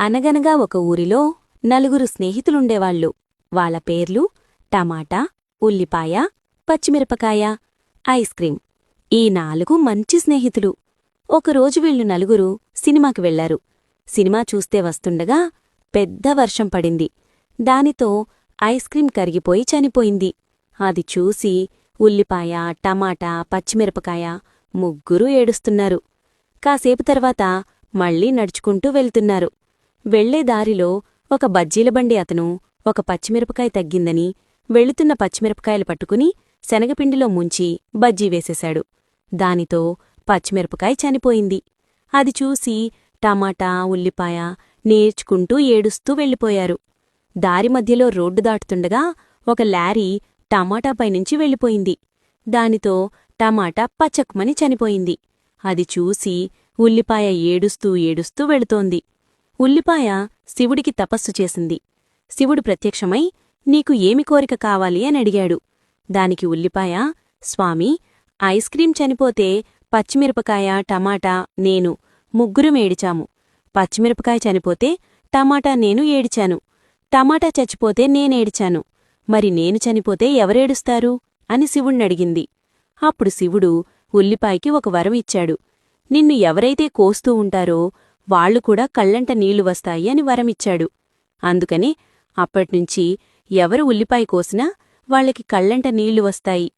అనగనగా ఒక ఊరిలో నలుగురు స్నేహితులుండేవాళ్ళు. వాళ్ళ పేర్లు టమాటా ఉల్లిపాయ పచ్చిమిరపకాయ ఐస్ క్రీం. ఈ నాలుగు మంచి స్నేహితులు. ఒకరోజు వీళ్ళు నలుగురు సినిమాకి వెళ్ళారు సినిమా చూస్తే వస్తుండగా పెద్ద వర్షం పడింది. దానితో ఐస్ క్రీం కరిగిపోయి చనిపోయింది. అది చూసి ఉల్లిపాయ టమాటా పచ్చిమిరపకాయ ముగ్గురూ ఏడుస్తున్నారు. కాసేపు తర్వాత మళ్ళీ నడుచుకుంటూ వెళ్తున్నారు. వెళ్ళే దారిలో ఒక బజ్జీల బండి అతను ఒక పచ్చిమిరపకాయ తగ్గిందని వెళుతున్న పచ్చిమిరపకాయలు పట్టుకుని శనగపిండిలో ముంచి బజ్జీ వేసేశాడు. దానితో పచ్చిమిరపకాయ చనిపోయింది. అది చూసి టమాటా ఉల్లిపాయ నేర్చుకుంటూ ఏడుస్తూ వెళ్ళిపోయారు. దారి మధ్యలో రోడ్డు దాటుతుండగా ఒక లారీ టమాటాపైనుంచి వెళ్ళిపోయింది. దానితో టమాటా పచక్మని చనిపోయింది. అది చూసి ఉల్లిపాయ ఏడుస్తూ ఏడుస్తూ వెళుతోంది. ఉల్లిపాయ శివుడికి తపస్సు చేసింది. శివుడు ప్రత్యక్షమై నీకు ఏమి కోరిక కావాలి? అని అడిగాడు. దానికి ఉల్లిపాయ స్వామి ఐస్ క్రీం చనిపోతే పచ్చిమిరపకాయ టమాటా నేను ముగ్గురం ఏడిచాము పచ్చిమిరపకాయ చనిపోతే టమాటా నేను ఏడిచాను. టమాటా చచ్చిపోతే నేనేడిచాను మరి నేను చనిపోతే ఎవరేడుస్తారు? అని శివుణ్ణడిగింది అప్పుడు శివుడు ఉల్లిపాయకి ఒక వరం ఇచ్చాడు. నిన్ను ఎవరైతే కోస్తూ ఉంటారో వాళ్ళు కూడా కళ్ళంట నీళ్ళు వస్తాయి అని వరమిచ్చాడు. అందుకని అప్పట్నుంచి ఎవరు ఉల్లిపాయ కోసినా వాళ్ళకి కళ్ళంట నీళ్ళు వస్తాయి.